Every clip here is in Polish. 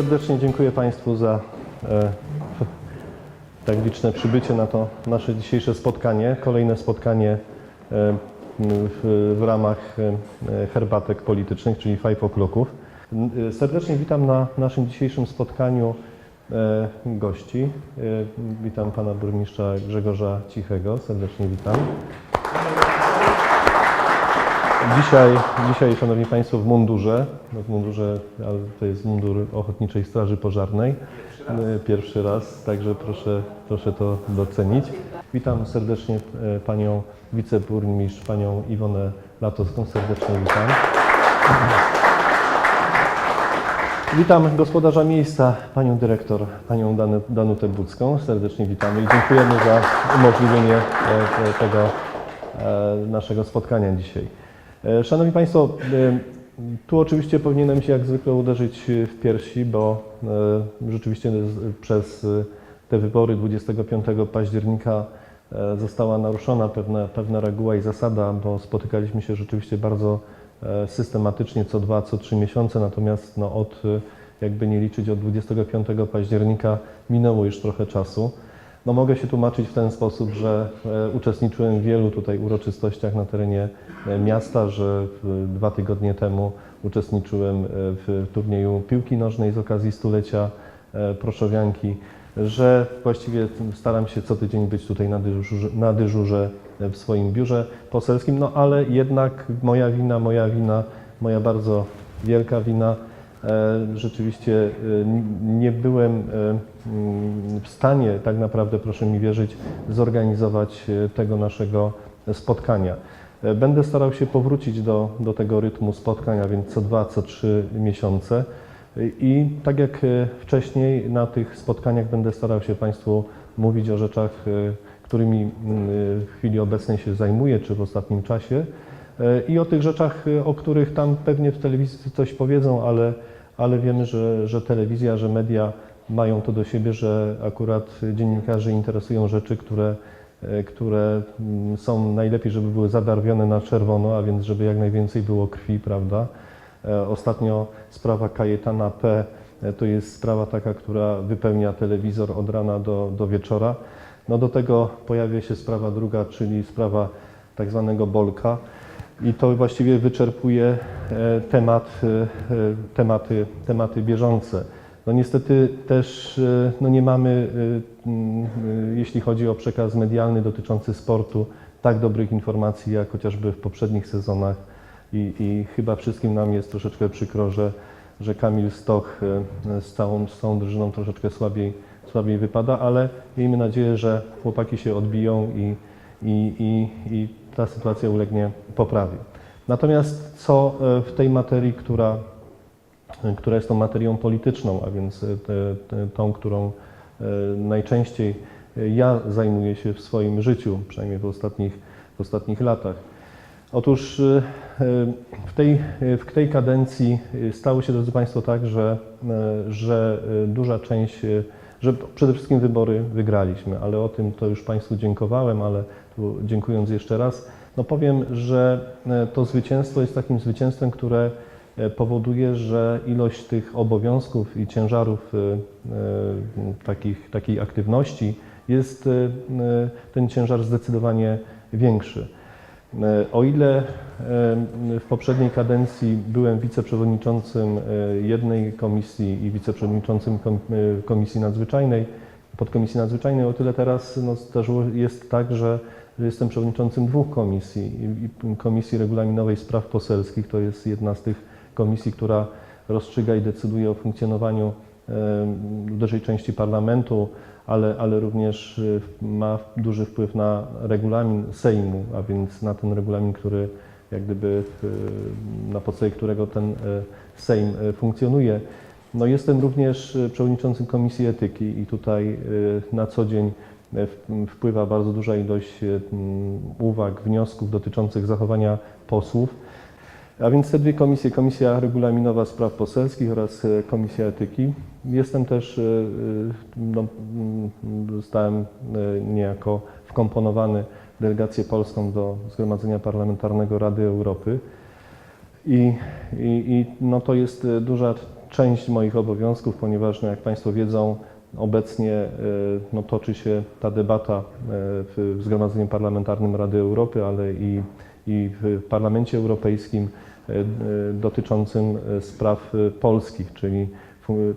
Serdecznie dziękuję Państwu za e, tak liczne przybycie na to nasze dzisiejsze spotkanie. Kolejne spotkanie e, w, w ramach e, herbatek politycznych, czyli Five O'Clocków. E, Serdecznie witam na naszym dzisiejszym spotkaniu e, gości. E, Witam Pana Burmistrza Grzegorza Cichego. Serdecznie witam. Dzisiaj, dzisiaj, Szanowni Państwo, w mundurze, w mundurze, ale to jest mundur Ochotniczej Straży Pożarnej. E, Pierwszy raz, także proszę, proszę to docenić. Witam serdecznie e, Panią Wiceburmistrz, Panią Iwonę Latowską. Serdecznie witam. Witam gospodarza miejsca, Panią Dyrektor, Panią Dan- Danutę Budzką. Serdecznie witamy i dziękujemy za umożliwienie e, te- tego e, naszego spotkania dzisiaj. E, Szanowni Państwo, e, tu oczywiście powinienem się jak zwykle uderzyć w piersi, bo e, rzeczywiście przez te wybory 25 października została naruszona pewna, pewna reguła i zasada, bo spotykaliśmy się rzeczywiście bardzo systematycznie co dwa, co trzy miesiące, natomiast no, od, jakby nie liczyć, od 25 października minęło już trochę czasu. No mogę się tłumaczyć w ten sposób, że e, uczestniczyłem w wielu tutaj uroczystościach na terenie e, miasta, że dwa tygodnie temu uczestniczyłem e, w turnieju piłki nożnej z okazji stulecia Proszowianki, że właściwie staram się co tydzień być tutaj na dyżurze, na dyżurze w swoim biurze poselskim, no ale jednak moja wina, moja wina, moja bardzo wielka wina, Rzeczywiście e, nie byłem e, mm, w stanie, tak naprawdę, proszę mi wierzyć, zorganizować e, tego naszego spotkania. E, Będę starał się powrócić do, do tego rytmu spotkania, więc co dwa, co trzy miesiące. E, I tak jak e, wcześniej na tych spotkaniach będę starał się Państwu mówić o rzeczach, e, którymi mm, w chwili obecnej się zajmuję, czy w ostatnim czasie. I o tych rzeczach, o których tam pewnie w telewizji coś powiedzą, ale, ale wiemy, że, że telewizja, że media mają to do siebie, że akurat dziennikarze interesują rzeczy, które, e, które mm, są najlepiej, żeby były zabarwione na czerwono, a więc żeby jak najwięcej było krwi, prawda? E, Ostatnio sprawa Kajetana P. e, to jest sprawa taka, która wypełnia telewizor od rana do, do wieczora. No do tego pojawia się sprawa druga, czyli sprawa tak zwanego Bolka. I to właściwie wyczerpuje e, temat, e, e, tematy, tematy bieżące. No niestety też no nie mamy, mm, jeśli chodzi o przekaz medialny dotyczący sportu, tak dobrych informacji jak chociażby w poprzednich sezonach. I, i chyba wszystkim nam jest troszeczkę przykro, że, że Kamil Stoch z całą, z całą drużyną troszeczkę słabiej, słabiej wypada, ale miejmy nadzieję, że chłopaki się odbiją i, i, i, i ta sytuacja ulegnie poprawie. Natomiast co e, w tej materii, która, e, która jest tą materią polityczną, a więc e, te, te, tą, którą najczęściej ja zajmuję się w swoim życiu, przynajmniej w ostatnich, w ostatnich latach. Otóż w tej, w tej kadencji stało się, drodzy Państwo, tak, że, że duża część, że przede wszystkim wybory wygraliśmy, ale o tym to już Państwu dziękowałem, ale dziękując jeszcze raz, no powiem, że e, to zwycięstwo jest takim zwycięstwem, które e, powoduje, że ilość tych obowiązków i ciężarów e, takich, takiej aktywności jest ten ciężar zdecydowanie większy. E, O ile e, w poprzedniej kadencji byłem wiceprzewodniczącym e, jednej komisji i wiceprzewodniczącym kom- komisji nadzwyczajnej, podkomisji nadzwyczajnej, o tyle teraz no, zdarzyło jest tak, że jestem przewodniczącym dwóch komisji. Komisji Regulaminowej Spraw Poselskich to jest jedna z tych komisji, która rozstrzyga i decyduje o funkcjonowaniu dużej części parlamentu, ale, ale również e, ma duży wpływ na regulamin Sejmu, a więc na ten regulamin, który jak gdyby e, na podstawie którego ten e, Sejm funkcjonuje. No jestem również przewodniczącym Komisji Etyki i tutaj na co dzień wpływa bardzo duża ilość e, m, uwag, wniosków dotyczących zachowania posłów. A więc te dwie komisje, Komisja Regulaminowa Spraw Poselskich oraz Komisja Etyki. Jestem też, e, e, no, mm, zostałem e, niejako wkomponowany w delegację polską do Zgromadzenia Parlamentarnego Rady Europy. I, i, i no to jest duża część moich obowiązków, ponieważ, no, jak Państwo wiedzą, obecnie no, toczy się ta debata w Zgromadzeniu Parlamentarnym Rady Europy, ale i, i w Parlamencie Europejskim dotyczącym spraw polskich, czyli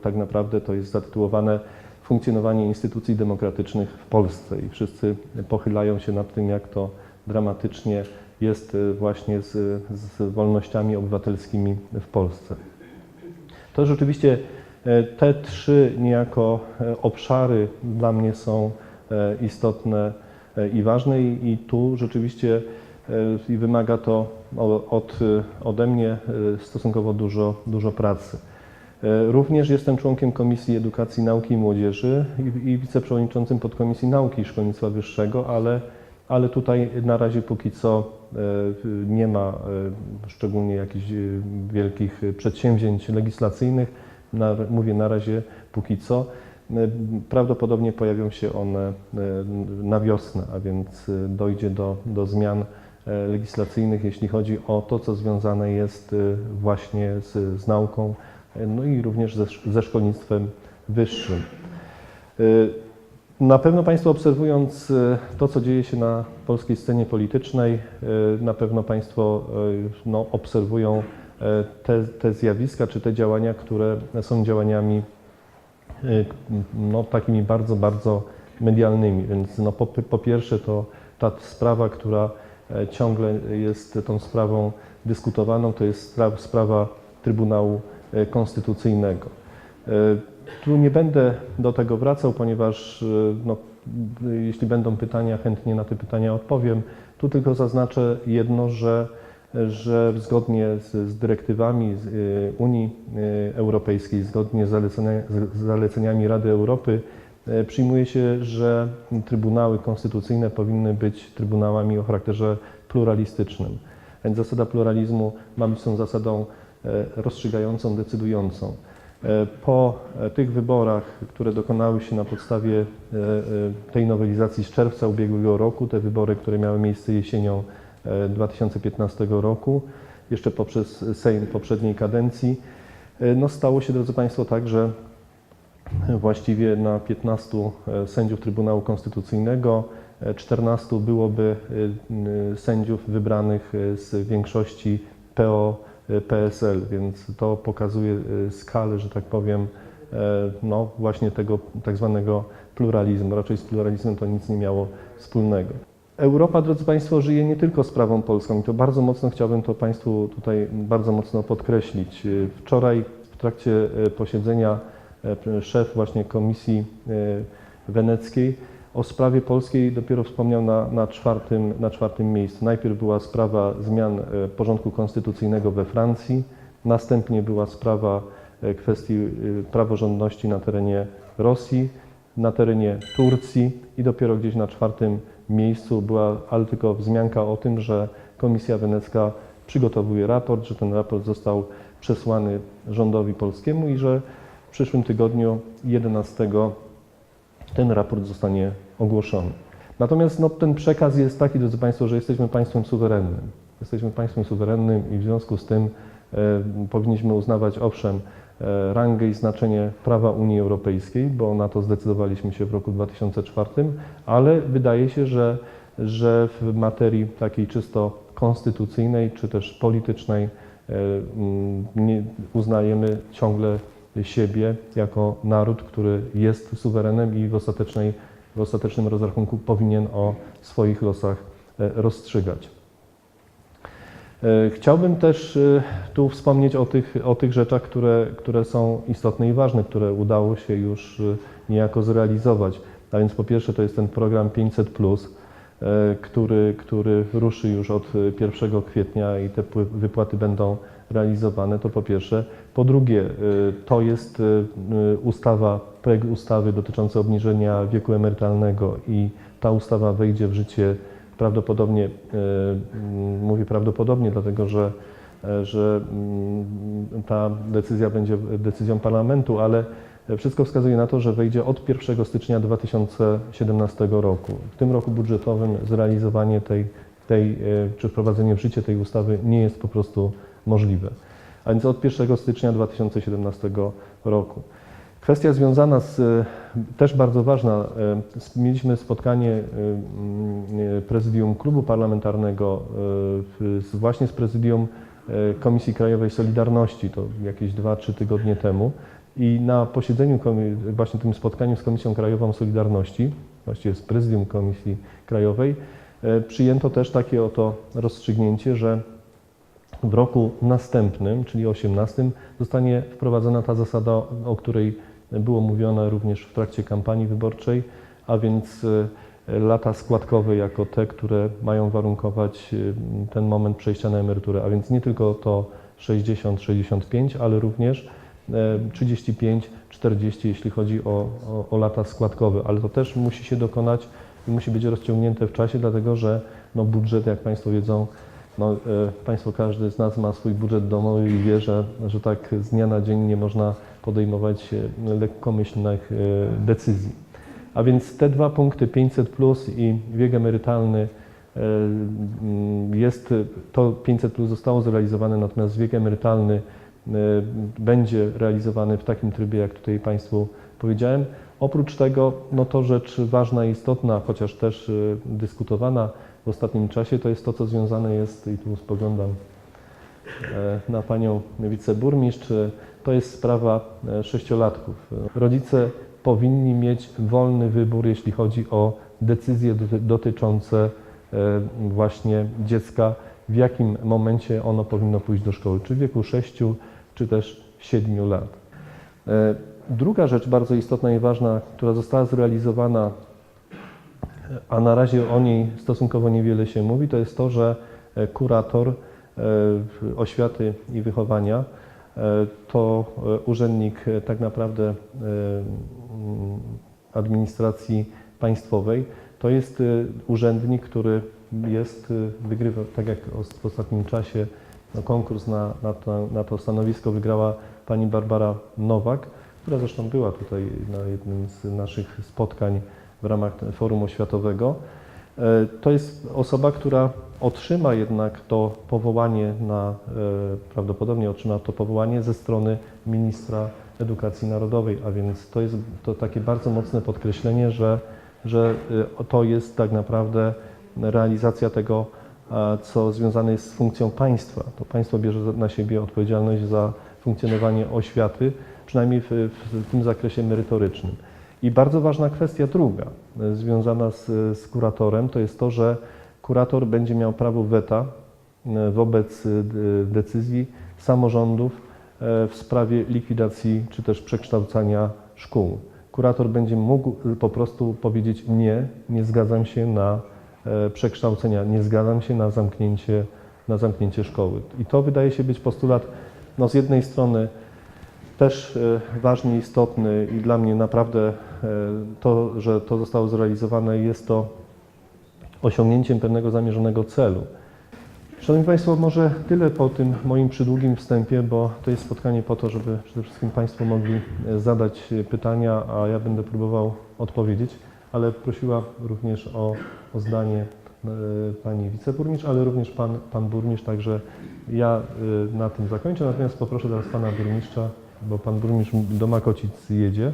tak naprawdę to jest zatytułowane Funkcjonowanie instytucji demokratycznych w Polsce i wszyscy pochylają się nad tym, jak to dramatycznie jest e, właśnie z, z wolnościami obywatelskimi w Polsce. To rzeczywiście e, te trzy niejako e, obszary dla mnie są istotne i ważne i, tu rzeczywiście i wymaga to od, ode mnie stosunkowo dużo, dużo pracy. E, Również jestem członkiem Komisji Edukacji, Nauki i Młodzieży i, wiceprzewodniczącym podkomisji Nauki i Szkolnictwa Wyższego, ale, ale tutaj na razie póki co e, nie ma e, szczególnie jakichś wielkich przedsięwzięć legislacyjnych. Na, mówię na razie póki co. Prawdopodobnie pojawią się one na wiosnę, a więc dojdzie do, do zmian legislacyjnych, jeśli chodzi o to, co związane jest właśnie z, z nauką, no i również ze, ze szkolnictwem wyższym. E, Na pewno Państwo obserwując e, to, co dzieje się na polskiej scenie politycznej, e, na pewno Państwo no, obserwują te, te zjawiska czy te działania, które są działaniami no, takimi bardzo, bardzo medialnymi. Więc no, po, po pierwsze to ta sprawa, która e, ciągle jest tą sprawą dyskutowaną, to jest spra- sprawa Trybunału Konstytucyjnego. E, Tu nie będę do tego wracał, ponieważ e, no, jeśli będą pytania, chętnie na te pytania odpowiem. Tu tylko zaznaczę jedno, że, że zgodnie z, z dyrektywami z, Unii Europejskiej, zgodnie z, zalecenia, z zaleceniami Rady Europy, przyjmuje się, że trybunały konstytucyjne powinny być trybunałami o charakterze pluralistycznym. Więc zasada pluralizmu ma być tą zasadą e, rozstrzygającą, decydującą. E, Po e, tych wyborach, które dokonały się na podstawie e, e, tej nowelizacji z czerwca ubiegłego roku, te wybory, które miały miejsce jesienią e, 2015 roku, jeszcze poprzez Sejm poprzedniej kadencji, e, no stało się, drodzy Państwo, tak, że właściwie na 15 sędziów Trybunału Konstytucyjnego, e, 14 byłoby e, sędziów wybranych e, z większości PO, e, PSL, więc to pokazuje e, skalę, że tak powiem, e, no właśnie tego tak zwanego pluralizmu. Raczej z pluralizmem to nic nie miało wspólnego. Europa, drodzy Państwo, żyje nie tylko sprawą polską i to bardzo mocno chciałbym to Państwu tutaj bardzo mocno podkreślić. E, Wczoraj w trakcie posiedzenia szef właśnie Komisji Weneckiej o sprawie polskiej dopiero wspomniał na, na, czwartym, na czwartym miejscu. Najpierw była sprawa zmian e, porządku konstytucyjnego we Francji, następnie była sprawa e, kwestii e, praworządności na terenie Rosji, na terenie Turcji i dopiero gdzieś na czwartym miejscu była, ale tylko wzmianka o tym, że Komisja Wenecka przygotowuje raport, że ten raport został przesłany rządowi polskiemu i że w przyszłym tygodniu 11 ten raport zostanie ogłoszony. Natomiast no, ten przekaz jest taki, drodzy Państwo, że jesteśmy państwem suwerennym. Jesteśmy państwem suwerennym i w związku z tym e, powinniśmy uznawać owszem e, rangę i znaczenie prawa Unii Europejskiej, bo na to zdecydowaliśmy się w roku 2004, ale wydaje się, że, że w materii takiej czysto konstytucyjnej czy też politycznej e, mm, nie uznajemy ciągle siebie jako naród, który jest suwerenem i w, ostatecznej, w ostatecznym rozrachunku powinien o swoich losach e, rozstrzygać. E, Chciałbym też e, tu wspomnieć o tych, o tych rzeczach, które, które są istotne i ważne, które udało się już niejako zrealizować. A więc po pierwsze to jest ten program 500, e, który, który ruszy już od e, 1 kwietnia i te wypłaty będą realizowane. To po pierwsze. Po drugie, e, to jest e, e, ustawa, projekt ustawy dotyczący obniżenia wieku emerytalnego i ta ustawa wejdzie w życie prawdopodobnie, mówię prawdopodobnie, dlatego że, że ta decyzja będzie decyzją parlamentu, ale wszystko wskazuje na to, że wejdzie od 1 stycznia 2017 roku. W tym roku budżetowym zrealizowanie tej, tej czy wprowadzenie w życie tej ustawy nie jest po prostu możliwe. a więc od 1 stycznia 2017 roku. Kwestia związana z, e, też bardzo ważna, e, mieliśmy spotkanie e, prezydium klubu parlamentarnego właśnie z prezydium Komisji Krajowej Solidarności, to jakieś 2-3 tygodnie temu i na posiedzeniu, właśnie tym spotkaniu z Komisją Krajową Solidarności, właściwie z prezydium Komisji Krajowej, przyjęto też takie oto rozstrzygnięcie, że w roku następnym, czyli 18, zostanie wprowadzona ta zasada, o której było mówione również w trakcie kampanii wyborczej, a więc e, lata składkowe jako te, które mają warunkować e, ten moment przejścia na emeryturę, a więc nie tylko to 60-65, ale również e, 35-40, jeśli chodzi o, o, o lata składkowe, ale to też musi się dokonać i musi być rozciągnięte w czasie, dlatego że no, budżet, jak Państwo wiedzą, no, e, Państwo, każdy z nas ma swój budżet domowy i wie, że, że tak z dnia na dzień nie można podejmować e, lekkomyślnych e, decyzji. A więc te dwa punkty 500 plus i wiek emerytalny mm, jest, to 500 plus zostało zrealizowane, natomiast wiek emerytalny będzie realizowany w takim trybie, jak tutaj Państwu powiedziałem. Oprócz tego, no to rzecz ważna i istotna, chociaż też dyskutowana w ostatnim czasie, to jest to, co związane jest, i tu spoglądam e, na Panią wiceburmistrz, to jest sprawa e, sześciolatków. Rodzice powinni mieć wolny wybór, jeśli chodzi o decyzje doty- dotyczące e, właśnie dziecka, w jakim momencie ono powinno pójść do szkoły, czy w wieku 6, czy też 7 lat. Druga rzecz bardzo istotna i ważna, która została zrealizowana, a na razie o niej stosunkowo niewiele się mówi, to jest to, że e, kurator e, oświaty i wychowania e, to urzędnik tak naprawdę mm, administracji państwowej. To jest urzędnik, który jest, wygrywa, tak jak w ostatnim czasie no, konkurs na, na, to, na to stanowisko wygrała pani Barbara Nowak, która zresztą była tutaj na jednym z naszych spotkań w ramach forum oświatowego. E, To jest osoba, która otrzyma jednak to powołanie na, e, prawdopodobnie otrzyma to powołanie ze strony ministra edukacji narodowej, a więc to jest to takie bardzo mocne podkreślenie, że, że e, to jest tak naprawdę realizacja tego, co związane jest z funkcją państwa. To państwo bierze na siebie odpowiedzialność za funkcjonowanie oświaty, przynajmniej w, w tym zakresie merytorycznym. I bardzo ważna kwestia druga, e, związana z, z kuratorem, to jest to, że kurator będzie miał prawo weta e, wobec e, decyzji samorządów w sprawie likwidacji czy też przekształcania szkół. Kurator będzie mógł po prostu powiedzieć nie, nie zgadzam się na przekształcenia, nie zgadzam się na zamknięcie, na zamknięcie szkoły. I to wydaje się być postulat no, z jednej strony też ważny, istotny i dla mnie naprawdę to, że to zostało zrealizowane jest to osiągnięciem pewnego zamierzonego celu. Szanowni Państwo, może tyle po tym moim przydługim wstępie, bo to jest spotkanie po to, żeby przede wszystkim Państwo mogli e, zadać e, pytania, a ja będę próbował odpowiedzieć, ale prosiła również o, o zdanie e, Pani Wiceburmistrz, ale również Pan, pan Burmistrz, także ja e, na tym zakończę, natomiast poproszę teraz Pana Burmistrza, bo Pan Burmistrz do Makocic jedzie,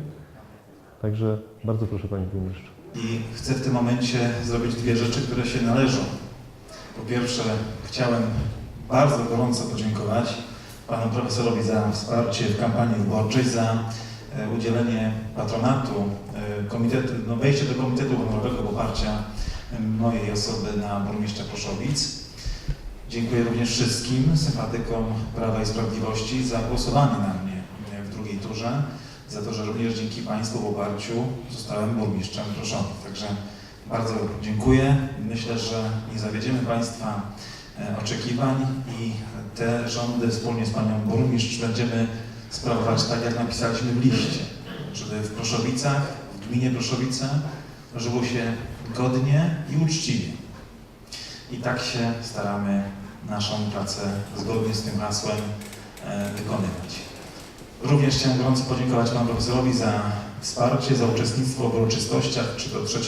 także bardzo proszę Panie Burmistrzu. I chcę w tym momencie zrobić dwie rzeczy, które się należą. Po pierwsze, chciałem bardzo gorąco podziękować panu profesorowi za wsparcie w kampanii wyborczej, za e, udzielenie patronatu, e, komitetu, no wejście do Komitetu Honorowego Poparcia mojej osoby na burmistrza Proszowic. Dziękuję również wszystkim sympatykom Prawa i Sprawiedliwości za głosowanie na mnie e, w drugiej turze za to, że również dzięki Państwu poparciu zostałem burmistrzem Proszowic. Także bardzo dziękuję. Myślę, że nie zawiedziemy Państwa e, oczekiwań i te rządy wspólnie z Panią Burmistrz będziemy sprawować tak, jak napisaliśmy w liście, żeby w Proszowicach, w gminie Proszowice żyło się godnie i uczciwie. I tak się staramy naszą pracę zgodnie z tym hasłem e, wykonywać. Również chciałem gorąco podziękować Panu Profesorowi za wsparcie, za uczestnictwo w uroczystościach, czy to 3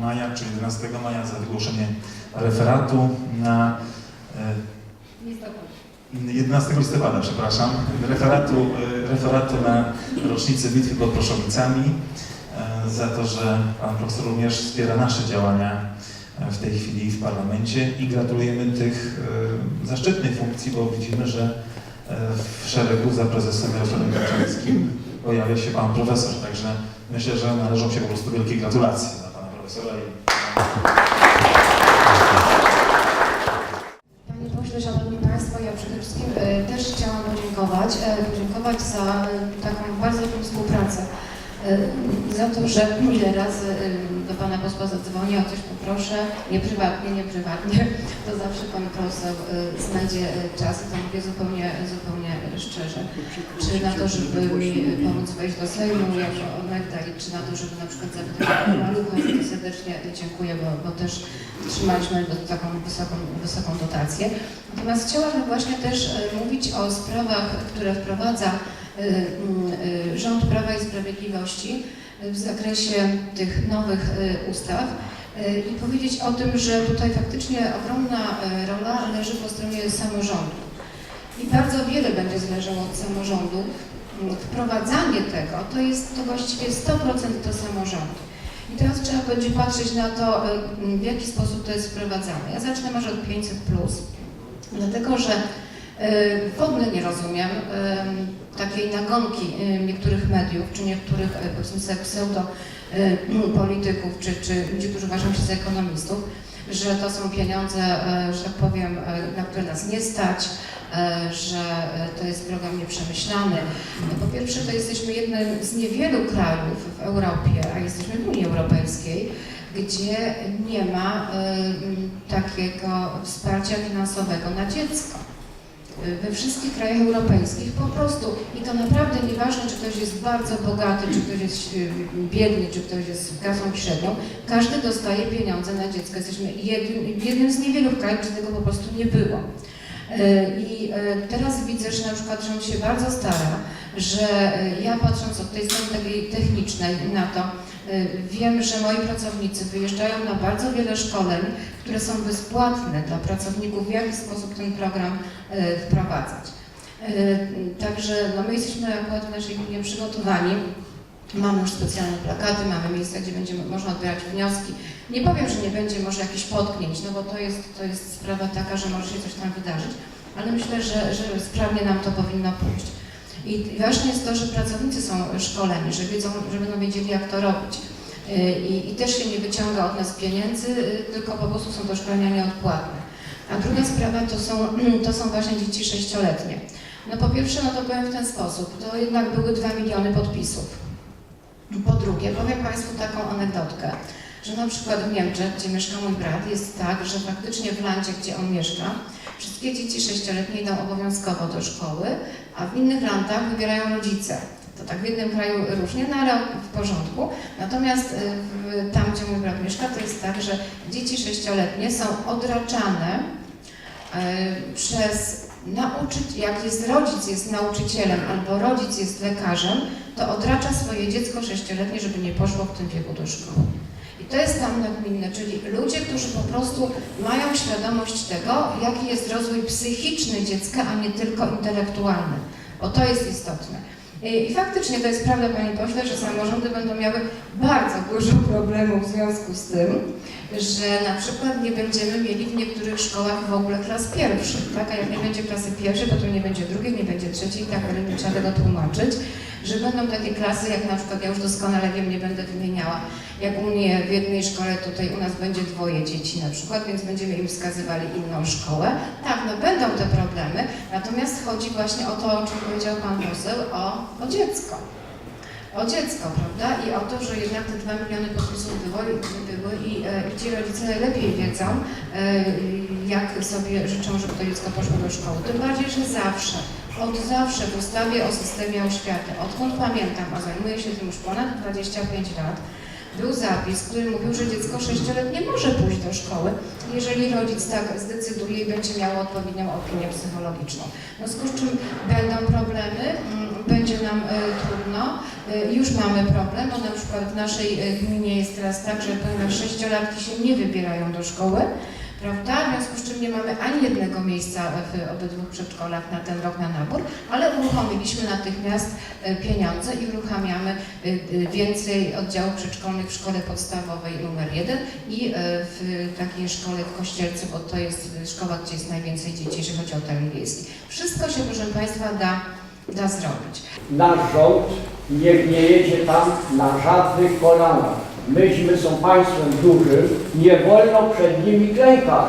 maja, czy 11 maja, za wygłoszenie referatu na e, 11 listopada, przepraszam, referatu, e, referatu na rocznicę bitwy pod Proszowicami e, za to, że pan profesor również wspiera nasze działania e, w tej chwili w parlamencie i gratulujemy tych e, zaszczytnych funkcji, bo widzimy, że e, w szeregu za prezesem Jarosławem Kaczyńskim pojawia się pan profesor, także myślę, że należą się po prostu wielkie gratulacje dla pana profesora Panie pośle, szanowni państwo, ja przede wszystkim e, też chciałam podziękować, e, podziękować za e, taką bardzo dobrą współpracę. E, za to, że ile razy do pana posła zadzwonię, o coś poproszę, nie prywatnie, nie prywatnie, to zawsze pan poseł e, znajdzie e, czas i to mówię zupełnie, zupełnie szczerze. Czy na to, żeby mi pomóc wejść do Sejmu jako onegda i czy na to, żeby na przykład zapytać pana serdecznie dziękuję, bo, bo też trzymaliśmy do, taką wysoką, wysoką dotację. Natomiast chciałabym właśnie też mówić o sprawach, które wprowadza rząd Prawa i Sprawiedliwości w zakresie tych nowych e, ustaw i powiedzieć o tym, że tutaj faktycznie ogromna rola leży po stronie samorządu. I bardzo wiele będzie zależało od samorządu. Wprowadzanie tego to jest to właściwie 100% to samorząd. I teraz trzeba będzie patrzeć na to, y, w jaki sposób to jest wprowadzane. Ja zacznę może od 500, dlatego że y, w ogóle nie rozumiem y, takiej nagonki y, niektórych mediów, czy niektórych powiedzmy pseudo polityków, czy, czy ludzi, którzy uważają się za ekonomistów, że to są pieniądze, że tak powiem, na które nas nie stać, że to jest program nieprzemyślany. No, Po pierwsze, to jesteśmy jednym z niewielu krajów w Europie, a jesteśmy w Unii Europejskiej, gdzie nie ma takiego wsparcia finansowego na dziecko. We wszystkich krajach europejskich po prostu i to naprawdę nieważne, czy ktoś jest bardzo bogaty, czy ktoś jest y, biedny, czy ktoś jest klasą średnią, każdy dostaje pieniądze na dziecko. Jesteśmy jednym, jednym z niewielu krajów, gdzie tego po prostu nie było. Y, I y, teraz widzę, że na przykład rząd się bardzo stara, że y, ja patrząc od tej strony takiej technicznej na to, wiem, że moi pracownicy wyjeżdżają na bardzo wiele szkoleń, które są bezpłatne dla pracowników, w jaki sposób ten program y, wprowadzać. Y, Także no my jesteśmy akurat w naszej gminie przygotowani. Mamy już specjalne plakaty, mamy miejsca, gdzie będzie można odbierać wnioski. Nie powiem, że nie będzie może jakichś potknięć, no bo to jest, to jest sprawa taka, że może się coś tam wydarzyć, ale myślę, że, że sprawnie nam to powinno pójść. I ważne jest to, że pracownicy są szkoleni, że wiedzą, że będą wiedzieli, jak to robić. Y, I, I też się nie wyciąga od nas pieniędzy, y, tylko po prostu są to szkolenia nieodpłatne. A druga sprawa to są, to są właśnie dzieci sześcioletnie. No po pierwsze, no to powiem w ten sposób, to jednak były 2 miliony podpisów. Po drugie, powiem Państwu taką anegdotkę, że na przykład w Niemczech, gdzie mieszka mój brat, jest tak, że faktycznie w landzie, gdzie on mieszka, wszystkie dzieci sześcioletnie idą obowiązkowo do szkoły, a w innych landach wybierają rodzice. To tak w jednym kraju różnie, no ale w porządku. Natomiast y, tam, gdzie mój brat mieszka, to jest tak, że dzieci sześcioletnie są odraczane y, przez nauczyciel, jak jest rodzic jest nauczycielem albo rodzic jest lekarzem, to odracza swoje dziecko sześcioletnie, żeby nie poszło w tym wieku do szkoły. I to jest tam nagminne, czyli ludzie, którzy po prostu mają świadomość tego, jaki jest rozwój psychiczny dziecka, a nie tylko intelektualny, bo to jest istotne. I faktycznie to jest prawda, Panie Pośle, że samorządy będą miały bardzo dużo problemów w związku z tym, że na przykład nie będziemy mieli w niektórych szkołach w ogóle klas pierwszych, tak? A jak nie będzie klasy pierwszej, potem nie będzie drugiej, nie będzie trzeciej, tak dalej, nie trzeba tego tłumaczyć, że będą takie klasy, jak na przykład, ja już doskonale wiem, nie będę wymieniała, jak u mnie w jednej szkole tutaj u nas będzie dwoje dzieci na przykład, więc będziemy im wskazywali inną szkołę. Tak, no będą te problemy, natomiast chodzi właśnie o to, o czym powiedział Pan poseł, o, o dziecko. O dziecko, prawda? I o to, że jednak te dwa miliony podpisów były, były i, e, i ci rodzice najlepiej wiedzą, e, jak sobie życzą, żeby to dziecko poszło do szkoły. Tym bardziej, że zawsze, od zawsze w ustawie o systemie oświaty, odkąd pamiętam, a zajmuję się tym już ponad 25 lat, był zapis, który mówił, że dziecko sześcioletnie może pójść do szkoły, jeżeli rodzic tak zdecyduje i będzie miało odpowiednią opinię psychologiczną. W związku z czym będą problemy, mm, będzie nam e, trudno. E, już mamy problem, bo na przykład w naszej e, gminie jest teraz tak, że ponieważ sześciolatki się nie wybierają do szkoły, prawda? W związku z czym nie mamy ani jednego miejsca w obydwu przedszkolach na ten rok na nabór, ale uruchomiliśmy natychmiast e, pieniądze i uruchamiamy e, e, więcej oddziałów przedszkolnych w szkole podstawowej numer 1 i w takiej szkole w Kościelcu, bo to jest szkoła, gdzie jest najwięcej dzieci, jeżeli chodzi o teren wiejski. Wszystko się, proszę Państwa, da, da zrobić. Nasz rząd nie jedzie tam na żadnych kolanach. Myśmy są państwem dużym, nie wolno przed nimi klękać,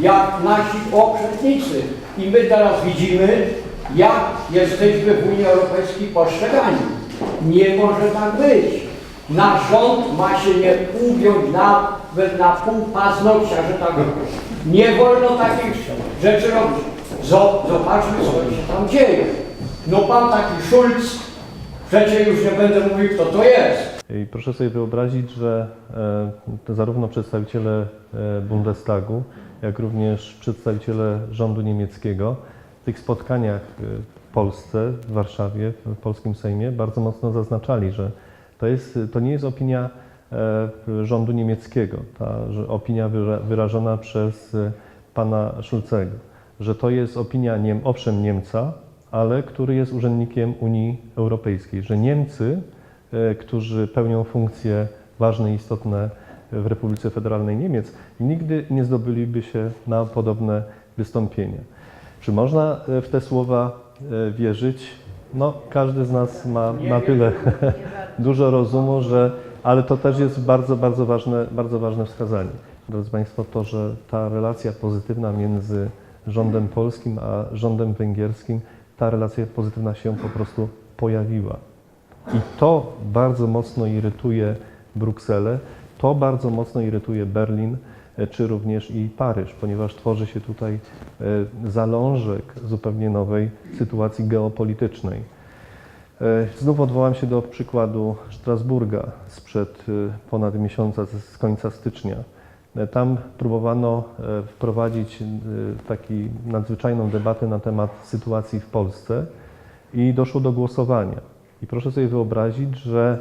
jak nasi poprzednicy. I my teraz widzimy, jak jesteśmy w Unii Europejskiej postrzegani. Nie może tak być. Nasz rząd ma się nie ugiąć nawet na pół paznokcia, że tak. Nie wolno takich rzeczy robić. Zo- Zobaczmy, co się tam dzieje. No pan taki Schulz, już nie będę mówił, kto to jest. I proszę sobie wyobrazić, że e, zarówno przedstawiciele e, Bundestagu, jak również przedstawiciele rządu niemieckiego w tych spotkaniach e, w Polsce, w Warszawie, w polskim Sejmie bardzo mocno zaznaczali, że to, jest, to nie jest opinia e, rządu niemieckiego, ta opinia wyra- wyrażona przez e, pana Schulzego, że to jest opinia Niem, owszem Niemca, ale który jest urzędnikiem Unii Europejskiej, że Niemcy e, którzy pełnią funkcje ważne i istotne w Republice Federalnej Niemiec, nigdy nie zdobyliby się na podobne wystąpienia. Czy można e, w te słowa e, wierzyć? No, każdy z nas ma, ma tyle dużo rozumu, że, ale to też jest bardzo, bardzo ważne, bardzo ważne wskazanie. Drodzy Państwo, to, że ta relacja pozytywna między rządem polskim a rządem węgierskim, ta relacja pozytywna się po prostu pojawiła. I to bardzo mocno irytuje Brukselę, to bardzo mocno irytuje Berlin, e, czy również i Paryż, ponieważ tworzy się tutaj e, zalążek zupełnie nowej sytuacji geopolitycznej. E, Znów odwołam się do przykładu Strasburga sprzed ponad miesiąca, z końca stycznia. E, Tam próbowano e, wprowadzić e, taką nadzwyczajną debatę na temat sytuacji w Polsce i doszło do głosowania. I proszę sobie wyobrazić, że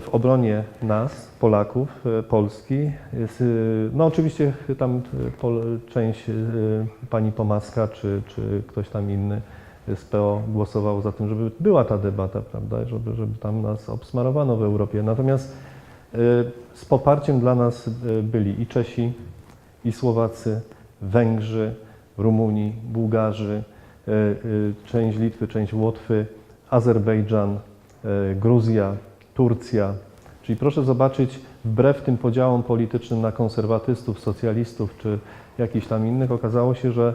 w obronie nas, Polaków, Polski, jest, no oczywiście tam część pani Pomaska czy, czy ktoś tam inny z PO głosował za tym, żeby była ta debata, prawda, żeby, żeby tam nas obsmarowano w Europie. Natomiast z poparciem dla nas e, byli i Czesi, i Słowacy, Węgrzy, Rumuni, Bułgarzy, e, część Litwy, część Łotwy, Azerbejdżan, Gruzja, Turcja. Czyli proszę zobaczyć, wbrew tym podziałom politycznym na konserwatystów, socjalistów czy jakichś tam innych, okazało się, że,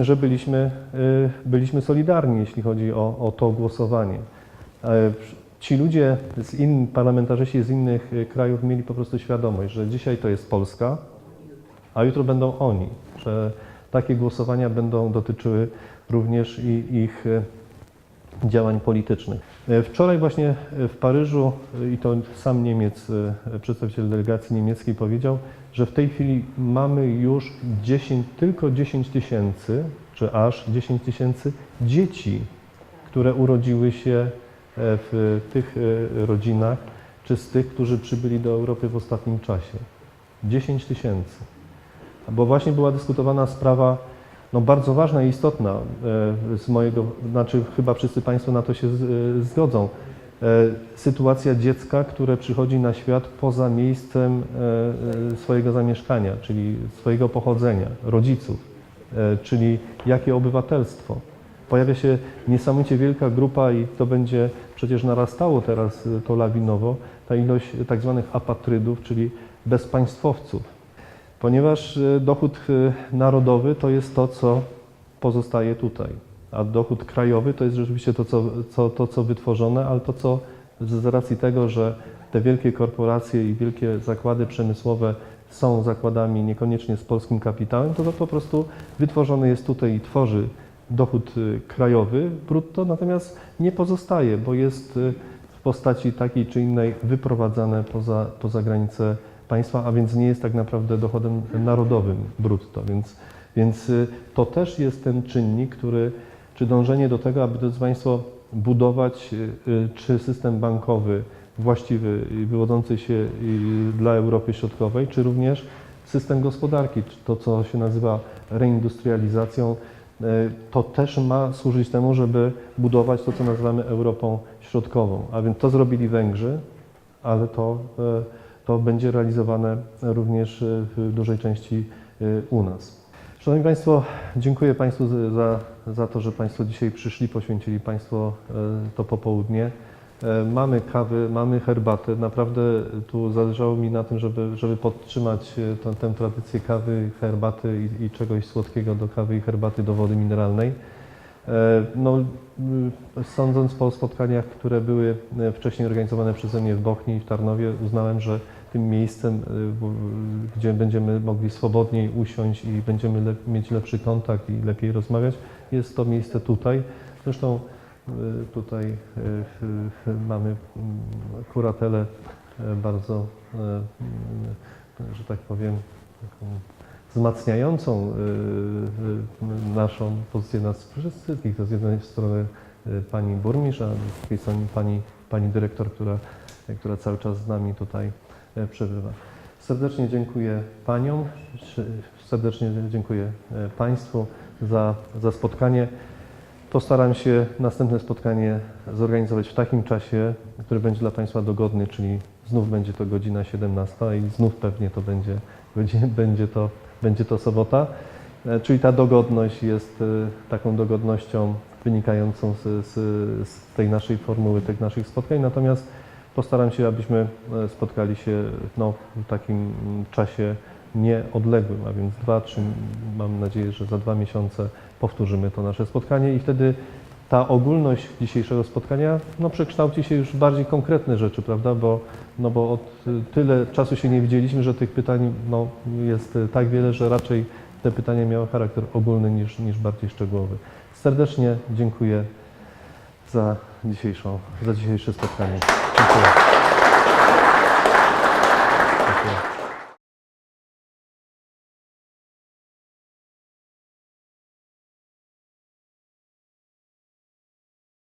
że byliśmy, y, byliśmy solidarni, jeśli chodzi o, o to głosowanie. Ci ludzie, z in, parlamentarzyści z innych y, krajów mieli po prostu świadomość, że dzisiaj to jest Polska, a jutro będą oni, że takie głosowania będą dotyczyły również i ich e, działań politycznych. E, Wczoraj właśnie w Paryżu, i to sam Niemiec, przedstawiciel delegacji niemieckiej powiedział, że w tej chwili mamy już 10, tylko 10 tysięcy, czy aż 10 tysięcy dzieci, które urodziły się w tych e, rodzinach, czy z tych, którzy przybyli do Europy w ostatnim czasie. 10 tysięcy. Bo właśnie była dyskutowana sprawa no, bardzo ważna i istotna e, z mojego, znaczy chyba wszyscy Państwo na to się e, zgodzą. E, Sytuacja dziecka, które przychodzi na świat poza miejscem e, e, swojego zamieszkania, czyli swojego pochodzenia, rodziców, e, czyli jakie obywatelstwo. Pojawia się niesamowicie wielka grupa i to będzie przecież narastało teraz e, to lawinowo, ta ilość tak zwanych apatrydów, czyli bezpaństwowców. Ponieważ e, dochód e, narodowy to jest to, co pozostaje tutaj, a dochód krajowy to jest rzeczywiście to, co, co, to, co wytworzone, ale to, co z racji tego, że te wielkie korporacje i wielkie zakłady przemysłowe są zakładami niekoniecznie z polskim kapitałem, to to po prostu wytworzone jest tutaj i tworzy dochód e, krajowy brutto, natomiast nie pozostaje, bo jest e, w postaci takiej czy innej wyprowadzane poza, poza granice państwa, a więc nie jest tak naprawdę dochodem narodowym brutto. Więc, więc y, to też jest ten czynnik, który, czy dążenie do tego, aby, drodzy Państwo, budować y, y, czy system bankowy właściwy i wywodzący się y, dla Europy Środkowej, czy również system gospodarki, to co się nazywa reindustrializacją, to też ma służyć temu, żeby budować to, co nazywamy Europą Środkową. A więc to zrobili Węgrzy, ale to, e, to będzie realizowane również e, w dużej części e, u nas. Szanowni Państwo, dziękuję Państwu za- za, to, że Państwo dzisiaj przyszli, poświęcili Państwo e, to popołudnie. E, Mamy kawy, mamy herbatę. Naprawdę tu zależało mi na tym, żeby, żeby podtrzymać e, tę, tę tradycję kawy, herbaty i, i czegoś słodkiego do kawy i herbaty, do wody mineralnej. E, No, sądząc po spotkaniach, które były wcześniej organizowane przeze mnie w Bochni i w Tarnowie, uznałem, że tym miejscem, gdzie będziemy mogli swobodniej usiąść i będziemy lep- mieć lepszy kontakt i lepiej rozmawiać, jest to miejsce tutaj. Zresztą tutaj y, y, y, mamy mm, kuratelę y, bardzo, y, y, że tak powiem, wzmacniającą y, naszą pozycję nas wszystkich. To z jednej strony pani burmistrz, a z drugiej strony pani, pani dyrektor, która, która cały czas z nami tutaj e, przebywa. Serdecznie dziękuję paniom, serdecznie dziękuję e, państwu za, za spotkanie. Postaram się następne spotkanie zorganizować w takim czasie, który będzie dla Państwa dogodny, czyli znów będzie to godzina 17 i znów pewnie to będzie, będzie, to, będzie to sobota. E, Czyli ta dogodność jest e, taką dogodnością wynikającą z, z, z tej naszej formuły, tych naszych spotkań. Natomiast postaram się, abyśmy e, spotkali się no, w takim czasie nieodległym, a więc dwa, trzy, mam nadzieję, że za dwa miesiące powtórzymy to nasze spotkanie i wtedy ta ogólność dzisiejszego spotkania no, przekształci się już w bardziej konkretne rzeczy, prawda? Bo, no bo od tyle czasu się nie widzieliśmy, że tych pytań no, jest tak wiele, że raczej te pytania miały charakter ogólny niż, niż bardziej szczegółowy. Serdecznie dziękuję za, dzisiejszą, za dzisiejsze spotkanie. Dziękuję.